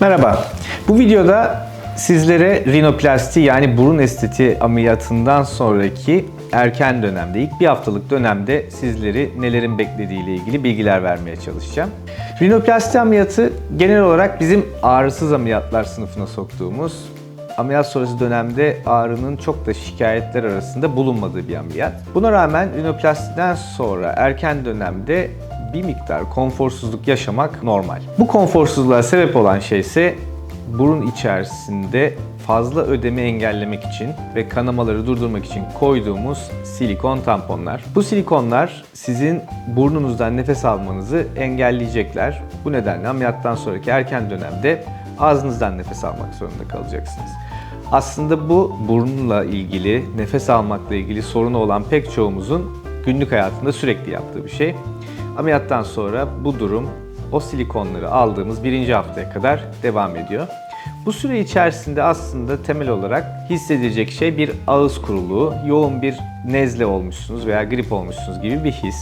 Merhaba. Bu videoda sizlere rinoplasti yani burun estetiği ameliyatından sonraki erken dönemde, ilk bir haftalık dönemde sizleri nelerin beklediği ile ilgili bilgiler vermeye çalışacağım. Rinoplasti ameliyatı genel olarak bizim ağrısız ameliyatlar sınıfına soktuğumuz ameliyat sonrası dönemde ağrının çok da şikayetler arasında bulunmadığı bir ameliyat. Buna rağmen rinoplastiden sonra erken dönemde bir miktar konforsuzluk yaşamak normal. Bu konforsuzluğa sebep olan şey ise burun içerisinde fazla ödemi engellemek için ve kanamaları durdurmak için koyduğumuz silikon tamponlar. Bu silikonlar sizin burnunuzdan nefes almanızı engelleyecekler. Bu nedenle ameliyattan sonraki erken dönemde ağzınızdan nefes almak zorunda kalacaksınız. Aslında bu burnunla ilgili, nefes almakla ilgili sorunu olan pek çoğumuzun günlük hayatında sürekli yaptığı bir şey. Ameliyattan sonra bu durum o silikonları aldığımız birinci haftaya kadar devam ediyor. Bu süre içerisinde aslında temel olarak hissedilecek şey bir ağız kuruluğu, yoğun bir nezle olmuşsunuz veya grip olmuşsunuz gibi bir his.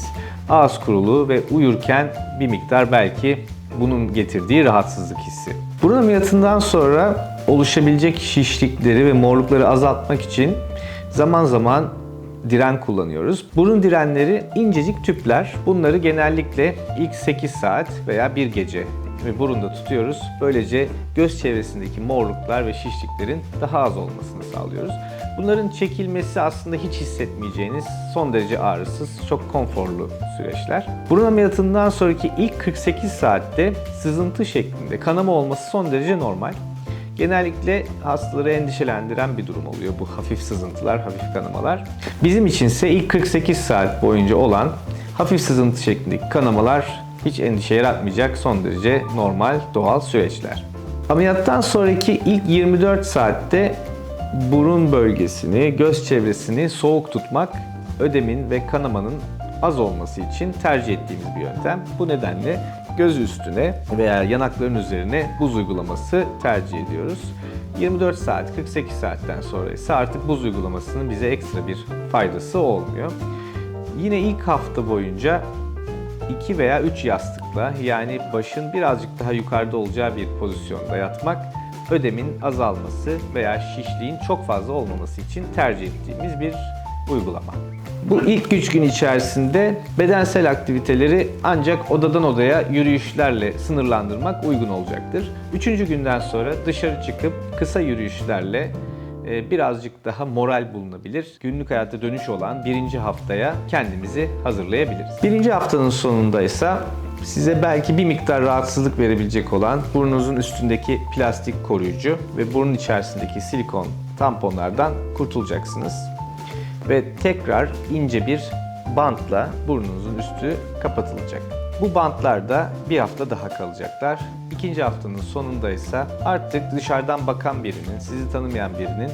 Ağız kuruluğu ve uyurken bir miktar belki bunun getirdiği rahatsızlık hissi. Burun ameliyatından sonra oluşabilecek şişlikleri ve morlukları azaltmak için zaman zaman diren kullanıyoruz. Burun direnleri incecik tüpler. Bunları genellikle ilk 8 saat veya bir gece ve burunda tutuyoruz. Böylece göz çevresindeki morluklar ve şişliklerin daha az olmasını sağlıyoruz. Bunların çekilmesi aslında hiç hissetmeyeceğiniz son derece ağrısız, çok konforlu süreçler. Burun ameliyatından sonraki ilk 48 saatte sızıntı şeklinde kanama olması son derece normal. Genellikle hastaları endişelendiren bir durum oluyor bu hafif sızıntılar, hafif kanamalar. Bizim içinse ilk 48 saat boyunca olan hafif sızıntı şeklindeki kanamalar hiç endişe yaratmayacak son derece normal, doğal süreçler. Ameliyattan sonraki ilk 24 saatte burun bölgesini, göz çevresini soğuk tutmak ödemin ve kanamanın az olması için tercih ettiğimiz bir yöntem. Bu nedenle göz üstüne veya yanakların üzerine buz uygulaması tercih ediyoruz. 24 saat, 48 saatten sonra ise artık buz uygulamasının bize ekstra bir faydası olmuyor. Yine ilk hafta boyunca 2 veya 3 yastıkla yani başın birazcık daha yukarıda olacağı bir pozisyonda yatmak ödemin azalması veya şişliğin çok fazla olmaması için tercih ettiğimiz bir uygulama. Bu ilk 3 gün içerisinde bedensel aktiviteleri ancak odadan odaya yürüyüşlerle sınırlandırmak uygun olacaktır. Üçüncü günden sonra dışarı çıkıp kısa yürüyüşlerle e, birazcık daha moral bulunabilir. Günlük hayata dönüş olan birinci haftaya kendimizi hazırlayabiliriz. Birinci haftanın sonunda ise size belki bir miktar rahatsızlık verebilecek olan burnunuzun üstündeki plastik koruyucu ve burnun içerisindeki silikon tamponlardan kurtulacaksınız. Ve tekrar ince bir bantla burnunuzun üstü kapatılacak. Bu bantlar da bir hafta daha kalacaklar. İkinci haftanın sonunda ise artık dışarıdan bakan birinin, sizi tanımayan birinin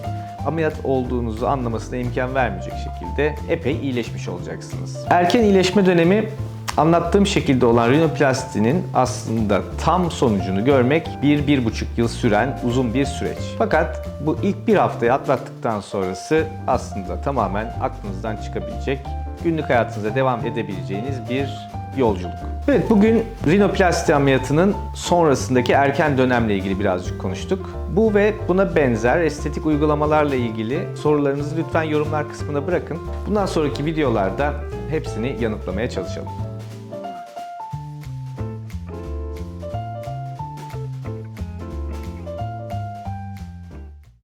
ameliyat olduğunuzu anlamasına imkan vermeyecek şekilde epey iyileşmiş olacaksınız. Erken iyileşme dönemi Anlattığım şekilde olan rinoplastinin aslında tam sonucunu görmek 1-1,5 yıl süren uzun bir süreç. Fakat bu ilk bir haftayı atlattıktan sonrası aslında tamamen aklınızdan çıkabilecek, günlük hayatınıza devam edebileceğiniz bir yolculuk. Evet bugün rinoplasti ameliyatının sonrasındaki erken dönemle ilgili birazcık konuştuk. Bu ve buna benzer estetik uygulamalarla ilgili sorularınızı lütfen yorumlar kısmına bırakın. Bundan sonraki videolarda hepsini yanıtlamaya çalışalım.